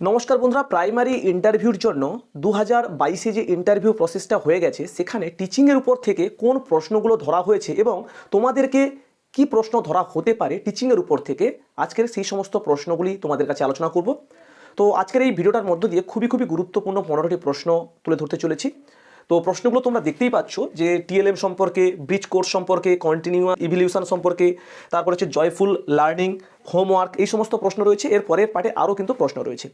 নমস্কার বন্ধুরা প্রাইমারি ইন্টারভিউর জন্য দু হাজার বাইশে যে ইন্টারভিউ প্রসেসটা হয়ে গেছে, সেখানে টিচিংয়ের উপর থেকে কোন প্রশ্নগুলো ধরা হয়েছে এবং তোমাদেরকে কি প্রশ্ন ধরা হতে পারে টিচিংয়ের উপর থেকে, আজকের সেই সমস্ত প্রশ্নগুলি তোমাদের কাছে আলোচনা করব। তো আজকের এই ভিডিওটার মধ্য দিয়ে খুবই খুবই গুরুত্বপূর্ণ পনেরোটি প্রশ্ন তুলে ধরতে চলেছি। তো প্রশ্নগুলো তোমরা দেখতেই পাচ্ছ যে টিএলএম সম্পর্কে, ব্রিজ কোর্স সম্পর্কে কন্টিনিউ ইভিলিউশন সম্পর্কে, তারপর হচ্ছে জয়ফুল লার্নিং হোমওয়ার্ক এই সমস্ত প্রশ্ন রয়েছে। এর পরের পার্টে আরও কিন্তু প্রশ্ন রয়েছে।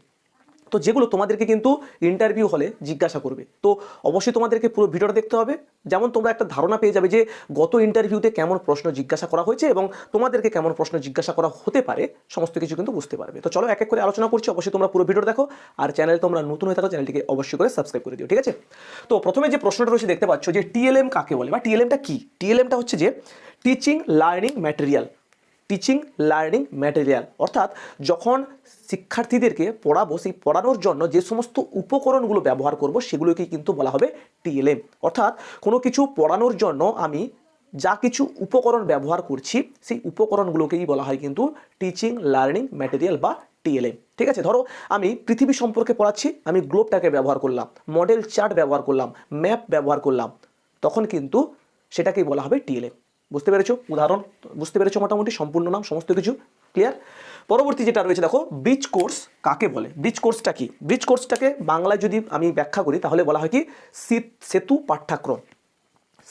তো যেগুলো তোমাদেরকে কিন্তু ইন্টারভিউ হলে জিজ্ঞাসা করবে। তো অবশ্যই তোমাদেরকে পুরো ভিডিওটা দেখতে হবে। যেমন তোমরা একটা ধারণা পেয়ে যাবে যে গত ইন্টারভিউতে কেমন প্রশ্ন জিজ্ঞাসা করা হয়েছে এবং তোমাদেরকে কেমন প্রশ্ন জিজ্ঞাসা করা হতে পারে, সমস্ত কিছু কিন্তু বুঝতে পারবে। তো চলো এক এক করে আলোচনা করছি। অবশ্যই তোমরা পুরো ভিডিও দেখো। আর চ্যানেল তোমরা নতুন হয়ে থাকো চ্যানেলটিকে অবশ্যই করে সাবস্ক্রাইব করে দিও, ঠিক আছে? তো প্রথমে যে প্রশ্নটা রয়েছে, দেখতে পাচ্ছ যে টিএলএম কাকে বলে বা টিএলএমটা কি? টিএলএমটা হচ্ছে যে teaching learning material teaching learning material অর্থাৎ যখন শিক্ষার্থীদেরকে পড়াবো, সেই পড়ানোর জন্য যে সমস্ত উপকরণগুলো ব্যবহার করব, সেগুলোকেই কিন্তু বলা হবে টিএলএম অর্থাৎ কোনো কিছু পড়ানোর জন্য আমি যা কিছু উপকরণ ব্যবহার করছি, সেই উপকরণগুলোকেই বলা হয় কিন্তু টিচিং লার্নিং ম্যাটেরিয়াল বা টিএলএম ঠিক আছে? ধরো, আমি পৃথিবী সম্পর্কে পড়াচ্ছি, আমি গ্লোবটাকে ব্যবহার করলাম মডেল চার্ট ব্যবহার করলাম ম্যাপ ব্যবহার করলাম, তখন কিন্তু সেটাকেই বলা হবে টিএলএম বুঝতে পেরেছ? উদাহরণ, বুঝতে পেরেছ মোটামুটি? সম্পূর্ণ নাম, সমস্ত কিছু ক্লিয়ার পরবর্তী যেটা রয়েছে, দেখো ব্রিজ কোর্স কাকে বলে? ব্রিজ কোর্সটা কি? ব্রিজ কোর্সটাকে বাংলায় যদি আমি ব্যাখ্যা করি, তাহলে বলা হয় কি? সেতু পাঠ্যক্রম।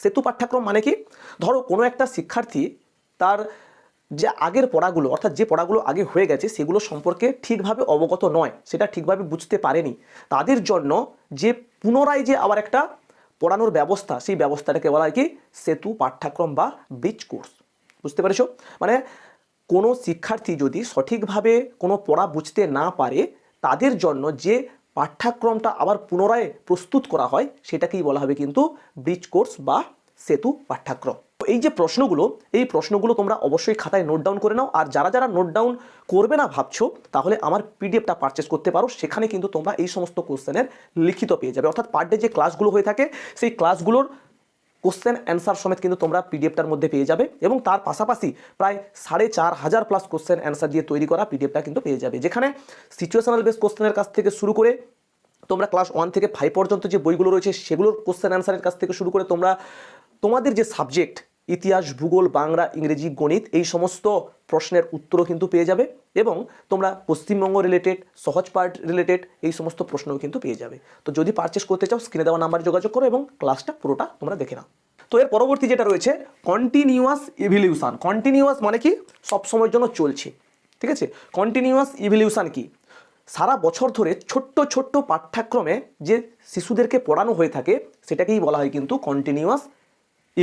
সেতু পাঠ্যক্রম মানে কি? ধরো, কোনো একটা শিক্ষার্থী তার যে আগের পড়াগুলো, অর্থাৎ যে পড়াগুলো আগে হয়ে গেছে, সেগুলো সম্পর্কে ঠিকভাবে অবগত নয়, সেটা ঠিকভাবে বুঝতে পারেনি। তাদের জন্য যে পুনরায় যে আবার একটা পড়ানোর ব্যবস্থা, সেই ব্যবস্থাটাকে বলা হয় কি? সেতু পাঠ্যক্রম বা ব্রিজ কোর্স। বুঝতে পেরেছ? মানে কোনো শিক্ষার্থী যদি সঠিকভাবে কোনো পড়া বুঝতে না পারে, তাদের জন্য যে পাঠ্যক্রমটা আবার পুনরায় প্রস্তুত করা হয়, সেটাকেই বলা হবে কিন্তু ব্রিজ কোর্স বা সেতু পাঠ্যক্রম। এই যে প্রশ্নগুলো, এই প্রশ্নগুলো তোমরা অবশ্যই খাতায় নোট ডাউন করে নাও। আর যারা যারা নোট ডাউন করবে না ভাবছ, তাহলে আমার পিডিএফটা পারচেস করতে পারো। সেখানে কিন্তু তোমরা এই সমস্ত কোশ্চেনের লিখিত পেয়ে যাবে। অর্থাৎ পার ডে যে ক্লাসগুলো হয়ে থাকে, সেই ক্লাসগুলোর কোশ্চেন অ্যান্সার সমেত কিন্তু তোমরা পিডিএফটার মধ্যে পেয়ে যাবে। এবং তার পাশাপাশি প্রায় সাড়ে চার হাজার প্লাস কোশ্চেন অ্যান্সার দিয়ে তৈরি করা পিডিএফটা কিন্তু পেয়ে যাবে। যেখানে সিচুয়েশনাল বেস কোশ্চেনের কাছ থেকে শুরু করে তোমরা ক্লাস ওয়ান থেকে ফাইভ পর্যন্ত যে বইগুলো রয়েছে, সেগুলোর কোশ্চেন অ্যান্সারের কাছ থেকে শুরু করে তোমরা তোমাদের যে সাবজেক্ট ইতিহাস, ভূগোল, বাংলা, ইংরেজি, গণিত এই সমস্ত প্রশ্নের উত্তরও কিন্তু পেয়ে যাবে এবং তোমরা পশ্চিমবঙ্গ রিলেটেড সহজ পার্ট রিলেটেড এই সমস্ত প্রশ্নও কিন্তু পেয়ে যাবে। তো যদি পারচেস করতে চাও স্ক্রিনে দেওয়া নাম্বারে যোগাযোগ করো এবং ক্লাসটা পুরোটা তোমরা দেখে নাও। তো এর পরবর্তী যেটা রয়েছে কন্টিনিউয়াস ইভিলিউশন কন্টিনিউয়াস মানে কি? সব সময়ের জন্য চলছে। ঠিক আছে? কন্টিনিউয়াস ইভিলিউশন কি? সারা বছর ধরে ছোট্ট ছোট্ট পাঠ্যক্রমে যে শিশুদেরকে পড়ানো হয়ে থাকে, সেটাকেই বলা হয় কিন্তু কন্টিনিউয়াস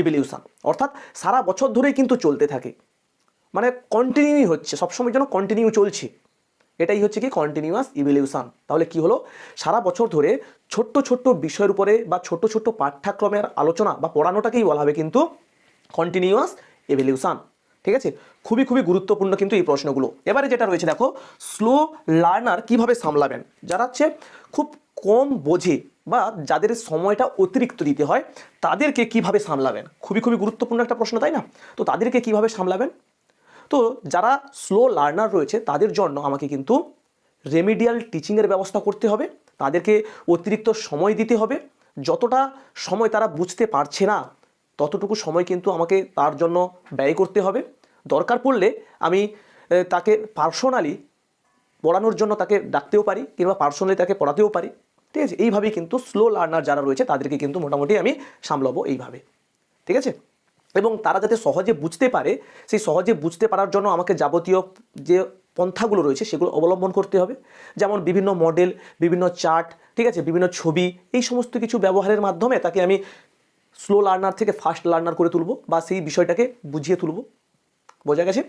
ইভিলিউশন অর্থাৎ সারা বছর ধরেই কিন্তু চলতে থাকে। মানে কন্টিনিউই হচ্ছে, সবসময় যেন কন্টিনিউ চলছে। এটাই হচ্ছে কি কন্টিনিউয়াস ইভলিউশন তাহলে কি হলো? সারা বছর ধরে ছোট্ট ছোট্ট বিষয়ের উপরে বা ছোট্ট ছোট্ট পাঠ্যক্রমের আলোচনা বা পড়ানোটাকেই বলা হবে কিন্তু কন্টিনিউয়াস ইভলিউশন ঠিক আছে? খুবই খুবই গুরুত্বপূর্ণ কিন্তু এই প্রশ্নগুলো। এবারে যেটা রয়েছে, দেখো স্লো লার্নার কীভাবে সামলাবেন? যারা হচ্ছে খুব কম বোঝে বা যাদের সময়টা অতিরিক্ত দিতে হয়, তাদেরকে কীভাবে সামলাবেন? খুবই খুবই গুরুত্বপূর্ণ একটা প্রশ্ন, তাই না? তো তাদেরকে কীভাবে সামলাবেন? তো যারা স্লো লার্নার রয়েছে, তাদের জন্য আমাকে কিন্তু রেমিডিয়াল টিচিংয়ের ব্যবস্থা করতে হবে। তাদেরকে অতিরিক্ত সময় দিতে হবে। যতটা সময় তারা বুঝতে পারছে না, ততটুকু সময় কিন্তু আমাকে তার জন্য ব্যয় করতে হবে। দরকার পড়লে আমি তাকে পার্সোনালি পড়ানোর জন্য তাকে ডাকতেও পারি কিংবা পার্সোনালি তাকে পড়াতেও পারি। ঠিক আছে? এইভাবেই কিন্তু স্লো লার্নার যারা রয়েছে, তাদেরকে কিন্তু মোটামুটি আমি সামলাবো এইভাবে। ঠিক আছে? এবং তারা যাতে সহজে বুঝতে পারে, সেই সহজে বুঝতে পারার জন্য আমাকে যাবতীয় যে পন্থাগুলো রয়েছে, সেগুলো অবলম্বন করতে হবে। যেমন বিভিন্ন মডেল বিভিন্ন চার্ট ঠিক আছে? বিভিন্ন ছবি, এই সমস্ত কিছু ব্যবহারের মাধ্যমে তাকে আমি স্লো লার্নার থেকে ফাস্ট লার্নার করে তুলব বা সেই বিষয়টাকে বুঝিয়ে তুলব। বোঝা গেছে?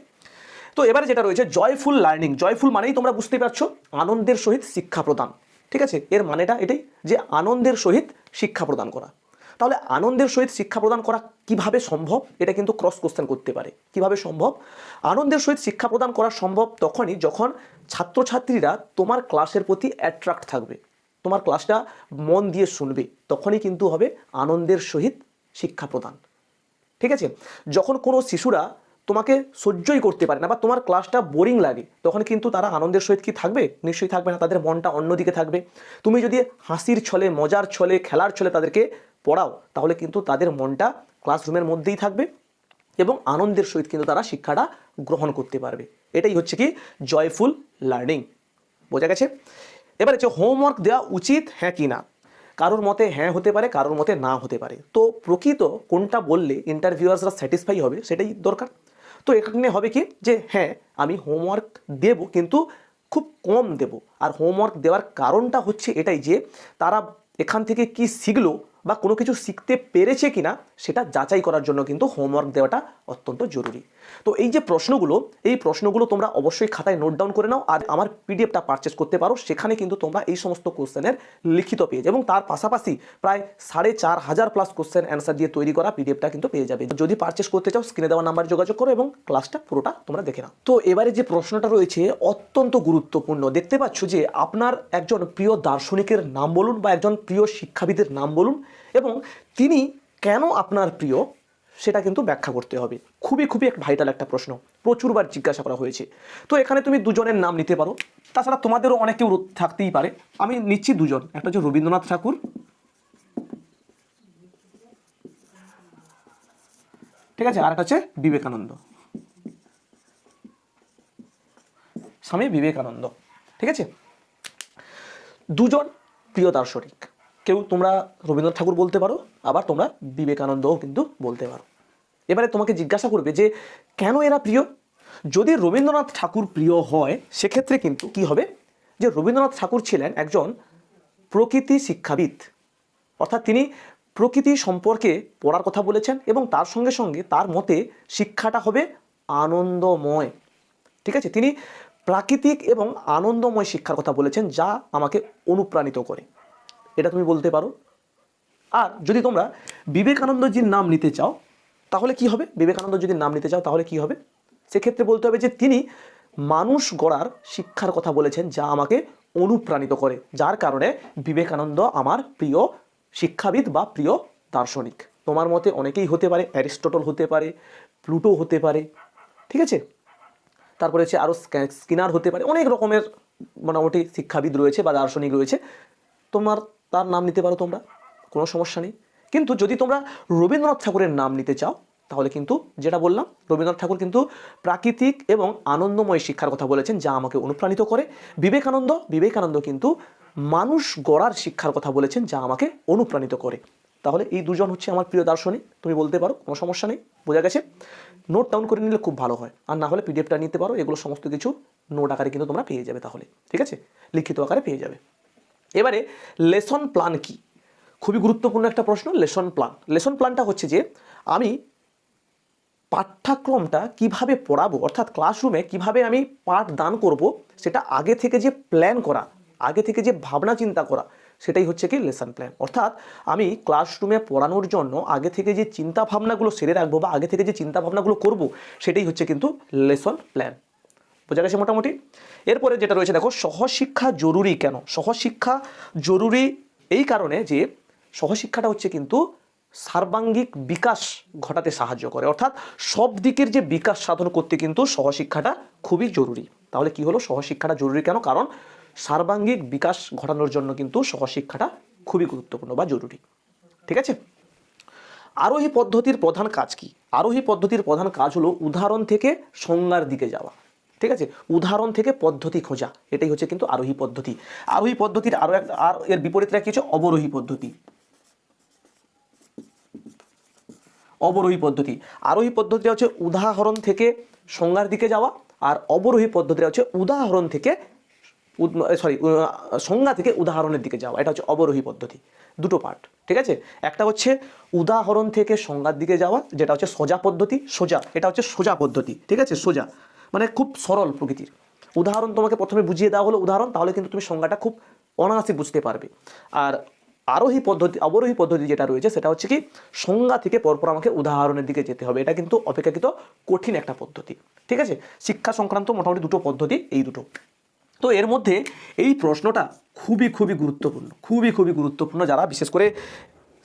তো এবারে যেটা রয়েছে জয়ফুল লার্নিং জয়ফুল মানেই তোমরা বুঝতেই পারছ, আনন্দের সহিত শিক্ষা প্রদান। ঠিক আছে? এর মানেটা এটাই যে আনন্দের সহিত শিক্ষা প্রদান করা। তাহলে আনন্দের সহিত শিক্ষা প্রদান করা কীভাবে সম্ভব? এটা কিন্তু ক্রস কোশ্চেন করতে পারে। কীভাবে সম্ভব? আনন্দের সহিত শিক্ষা প্রদান করা সম্ভব তখনই যখন ছাত্রছাত্রীরা তোমার ক্লাসের প্রতি অ্যাট্রাক্ট থাকবে। তোমার ক্লাসটা মন দিয়ে শুনবে। তখনই কিন্তু হবে আনন্দের সহিত শিক্ষা প্রদান। ঠিক আছে? যখন কোনো শিশুরা তোমাকে সহ্যই করতে পারে না বা তোমার ক্লাসটা বোরিং লাগে, তখন কিন্তু তারা আনন্দের সহিত কি থাকবে? নিশ্চয়ই থাকবে না, তাদের মনটা অন্যদিকে থাকবে। তুমি যদি হাসির ছলে, মজার ছলে, খেলার ছলে তাদেরকে পড়াও, তাহলে কিন্তু তাদের মনটা ক্লাসরুমের মধ্যেই থাকবে এবং আনন্দের সহিত কিন্তু তারা শিক্ষাটা গ্রহণ করতে পারবে। এটাই হচ্ছে কি জয়ফুল লার্নিং বোঝা গেছে? এবার হচ্ছে হোমওয়ার্ক দেওয়া উচিত হ্যাঁ কি না? কারোর মতে হ্যাঁ হতে পারে, কারোর মতে না হতে পারে। তো প্রকৃত কোনটা বললে ইন্টারভিউয়ার্সরা স্যাটিসফাই হবে, সেটাই দরকার। তো এখানে হবে কি? যে হ্যাঁ আমি হোমওয়ার্ক দেব কিন্তু খুব কম দেব। আর হোমওয়ার্ক দেওয়ার কারণটা হচ্ছে এটাই যে তারা এখান থেকে কি শিখলো বা কোনো কিছু শিখতে পেরেছে কিনা সেটা যাচাই করার জন্য কিন্তু হোমওয়ার্ক দেওয়াটা অত্যন্ত জরুরি। তো এই যে প্রশ্নগুলো, এই প্রশ্নগুলো তোমরা অবশ্যই খাতায় নোট ডাউন করে নাও আর আমার পিডিএফটা পারচেস করতে পারো। সেখানে কিন্তু তোমরা এই সমস্ত কোশ্চেনের লিখিত পেজ এবং তার পাশাপাশি প্রায় সাড়ে চার হাজার প্লাস কোশ্চেন অ্যান্সার দিয়ে তৈরি করা পিডিএফটা কিন্তু পেয়ে যাবে। যদি পারচেস করতে চাও স্ক্রিনে দেওয়া নাম্বার যোগাযোগ করো এবং ক্লাসটা পুরোটা তোমরা দেখে নাও। তো এবারে যে প্রশ্নটা রয়েছে, অত্যন্ত গুরুত্বপূর্ণ। দেখতে পাচ্ছ যে আপনার একজন প্রিয় দার্শনিকের নাম বলুন বা একজন প্রিয় শিক্ষাবিদের নাম বলুন এবং তিনি কেন আপনার প্রিয়, সেটা কিন্তু ব্যাখ্যা করতে হবে। খুবই খুবই এক ভাইটাল একটা প্রশ্ন। প্রচুরবার জিজ্ঞাসা করা হয়েছে। তো এখানে তুমি দুজনের নাম নিতে পারো। তাছাড়া তোমাদেরও অনেক কেউ থাকতেই পারে। আমি নিচ্ছি দুজন। একটা হচ্ছে রবীন্দ্রনাথ ঠাকুর। ঠিক আছে আর একটা হচ্ছে বিবেকানন্দ। স্বামী বিবেকানন্দ। ঠিক আছে? দুজন প্রিয় দার্শনিক। কেউ তোমরা রবীন্দ্রনাথ ঠাকুর বলতে পারো, আবার তোমরা বিবেকানন্দও কিন্তু বলতে পারো। এবারে তোমাকে জিজ্ঞাসা করবে যে, কেন এরা প্রিয়? যদি রবীন্দ্রনাথ ঠাকুর প্রিয় হয়, সেক্ষেত্রে কিন্তু কি হবে? যে রবীন্দ্রনাথ ঠাকুর ছিলেন একজন প্রকৃতি শিক্ষাবিদ। অর্থাৎ তিনি প্রকৃতি সম্পর্কে পড়ার কথা বলেছেন এবং তার সঙ্গে সঙ্গে তার মতে শিক্ষাটা হবে আনন্দময়। ঠিক আছে? তিনি প্রাকৃতিক এবং আনন্দময় শিক্ষার কথা বলেছেন, যা আমাকে অনুপ্রাণিত করে। এটা তুমি বলতে পারো। আর যদি তোমরা বিবেকানন্দজির নাম নিতে চাও, তাহলে কি হবে? বিবেকানন্দ যদি নাম নিতে চাও, তাহলে কি হবে? সেক্ষেত্রে বলতে হবে যে তিনি মানুষ গড়ার শিক্ষার কথা বলেছেন, যা আমাকে অনুপ্রাণিত করে, যার কারণে বিবেকানন্দ আমার প্রিয় শিক্ষাবিদ বা প্রিয় দার্শনিক। তোমার মতে অনেকেই হতে পারে, অ্যারিস্টটল হতে পারে, প্লুটো হতে পারে, ঠিক আছে? তারপরে হচ্ছে আরও স্কিনার হতে পারে, অনেক রকমের মোটামুটি শিক্ষাবিদ রয়েছে বা দার্শনিক রয়েছে। তোমার তার নাম নিতে পারো তোমরা, কোনো সমস্যা নেই। কিন্তু যদি তোমরা রবীন্দ্রনাথ ঠাকুরের নাম নিতে চাও, তাহলে কিন্তু যেটা বললাম, রবীন্দ্রনাথ ঠাকুর কিন্তু প্রাকৃতিক এবং আনন্দময় শিক্ষার কথা বলেছেন, যা আমাকে অনুপ্রাণিত করে। বিবেকানন্দ বিবেকানন্দ কিন্তু মানুষ গড়ার শিক্ষার কথা বলেছেন, যা আমাকে অনুপ্রাণিত করে। তাহলে এই দুজন হচ্ছে আমার প্রিয় দার্শনিক, তুমি বলতে পারো, কোনো সমস্যা নেই, বোঝা গেছে? নোট ডাউন করে নিলে খুব ভালো হয়, আর না হলে পিডিএফটা নিতে পারো, এগুলো সমস্ত কিছু নোট আকারে কিন্তু তোমরা পেয়ে যাবে তাহলে, ঠিক আছে? লিখিত আকারে পেয়ে যাবে। এবারে লেসন প্ল্যান কি? খুবই গুরুত্বপূর্ণ একটা প্রশ্ন, লেসন প্ল্যান। লেসন প্ল্যানটা হচ্ছে যে, আমি পাঠ্যক্রমটা কীভাবে পড়াবো, অর্থাৎ ক্লাসরুমে কীভাবে আমি পাঠ দান করব, সেটা আগে থেকে যে প্ল্যান করা, আগে থেকে যে ভাবনা চিন্তা করা, সেটাই হচ্ছে কি লেসন প্ল্যান। অর্থাৎ আমি ক্লাসরুমে পড়ানোর জন্য আগে থেকে যে চিন্তা ভাবনাগুলো সেরে রাখব বা আগে থেকে যে চিন্তা ভাবনাগুলো করব, সেটাই হচ্ছে কিন্তু লেসন প্ল্যান। বোঝা গেছে মোটামুটি? এরপরে যেটা রয়েছে, দেখো, সহশিক্ষা জরুরি কেন? সহশিক্ষা জরুরি এই কারণে যে সহশিক্ষাটা হচ্ছে কিন্তু সার্বাঙ্গিক বিকাশ ঘটাতে সাহায্য করে। অর্থাৎ সব দিকের যে বিকাশ সাধন করতে কিন্তু সহশিক্ষাটা খুবই জরুরি। তাহলে কি হলো? সহশিক্ষাটা জরুরি কেন? কারণ সার্বাঙ্গিক বিকাশ ঘটানোর জন্য কিন্তু সহশিক্ষাটা খুবই গুরুত্বপূর্ণ বা জরুরি। ঠিক আছে? আরোহী পদ্ধতির প্রধান কাজ কি? আরোহী পদ্ধতির প্রধান কাজ হলো উদাহরণ থেকে সংজ্ঞার দিকে যাওয়া। ঠিক আছে? উদাহরণ থেকে পদ্ধতি খোঁজা, এটাই হচ্ছে কিন্তু আরোহী পদ্ধতি। আরোহী পদ্ধতির আরও এক, আর এর বিপরীতটা কি হচ্ছে অবরোহী পদ্ধতি। অবরোহী পদ্ধতি। আরোহী পদ্ধতিটা হচ্ছে উদাহরণ থেকে সংজ্ঞার দিকে যাওয়া, আর অবরোহী পদ্ধতিটা হচ্ছে উদাহরণ থেকে সরি সংজ্ঞা থেকে উদাহরণের দিকে যাওয়া। এটা হচ্ছে অবরোহী পদ্ধতি। দুটো পার্ট ঠিক আছে? একটা হচ্ছে উদাহরণ থেকে সংজ্ঞার দিকে যাওয়া, যেটা হচ্ছে সোজা পদ্ধতি, সোজা, এটা হচ্ছে সোজা পদ্ধতি, ঠিক আছে? সোজা। মানে খুব সরল প্রকৃতির। উদাহরণ তোমাকে প্রথমে বুঝিয়ে দেওয়া হলো, উদাহরণ, তাহলে কিন্তু তুমি সংজ্ঞাটা খুব অনায়াসে বুঝতে পারবে। আর আরোহী পদ্ধতি, অবরোহী পদ্ধতি যেটা রয়েছে, সেটা হচ্ছে কি, সংজ্ঞা থেকে পরপর আমাকে উদাহরণের দিকে যেতে হবে। এটা কিন্তু অপেক্ষাকৃত কঠিন একটা পদ্ধতি, ঠিক আছে? শিক্ষা সংক্রান্ত মোটামুটি দুটো পদ্ধতি, এই দুটো। তো এর মধ্যে এই প্রশ্নটা খুবই খুবই গুরুত্বপূর্ণ, খুবই খুবই গুরুত্বপূর্ণ। যারা বিশেষ করে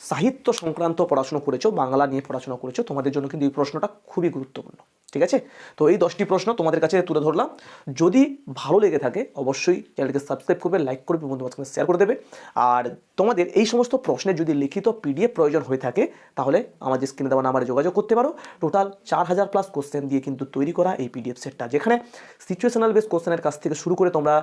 সাহিত্য সংক্রান্ত পড়াশুনো করেছ, বাংলা নিয়ে পড়াশোনা করেছ, তোমাদের জন্য কিন্তু এই প্রশ্নটা খুবই গুরুত্বপূর্ণ। ঠিক আছে? তো এই দশটি প্রশ্ন তোমাদের কাছে তুলে ধরলাম। যদি ভালো লেগে থাকে, অবশ্যই চ্যানেলকে সাবস্ক্রাইব করবে লাইক করবে বন্ধু বান্ধবের শেয়ার করে দেবে। আর তোমাদের এই সমস্ত প্রশ্নের যদি লিখিত পিডিএফ প্রয়োজন হয়ে থাকে, তাহলে আমাদের স্ক্রিনে দেওয়া নাম্বারে যোগাযোগ করতে পারো। টোটাল চার হাজার প্লাস কোশ্চেন দিয়ে কিন্তু তৈরি করা এই পিডিএফ সেটটা যেখানে সিচুয়েশনাল বেস কোশ্চেনের কাছ থেকে শুরু করে তোমরা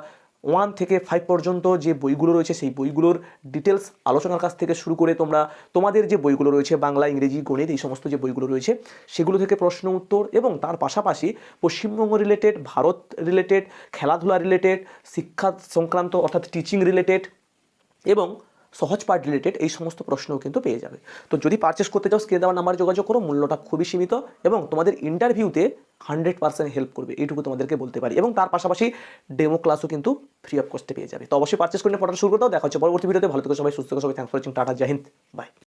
ওয়ান থেকে ফাইভ পর্যন্ত যে বইগুলো রয়েছে, সেই বইগুলোর ডিটেলস আলোচনার কাছ থেকে শুরু করে তোমরা, তোমাদের যে বইগুলো রয়েছে, বাংলা, ইংরেজি, গণিত, এই সমস্ত যে বইগুলো রয়েছে, সেগুলো থেকে প্রশ্ন উত্তর এবং তার পাশাপাশি পশ্চিমবঙ্গ রিলেটেড ভারত রিলেটেড খেলাধুলা রিলেটেড শিক্ষা সংক্রান্ত অর্থাৎ টিচিং রিলেটেড এবং সহজ পার্ট রিলেটেড এই সমস্ত প্রশ্নও কিন্তু পেয়ে যাবে। তো যদি পারচেস করতে চাও স্ক্রিনে দেওয়া নাম্বার যোগাযোগ করো, মূল্যটা খুবই সীমিত এবং তোমাদের ইন্টারভিউতে হান্ড্রেড পার্সেন্ট হেল্প করবে, এইটুকু তোমাদেরকে বলতে পারি। এবং তার পাশাপাশি ডেমো ক্লাসও কিন্তু ফ্রি অফ কস্টে পেয়ে যাবে। তো অবশ্যই পারচেস করে পড়াটা শুরু করে দাও। দেখা হচ্ছে পরবর্তী ভিডিওতে ভালো থেকে সবাই, সুস্থ সবাই। Thank for watching tata Jai Hind bye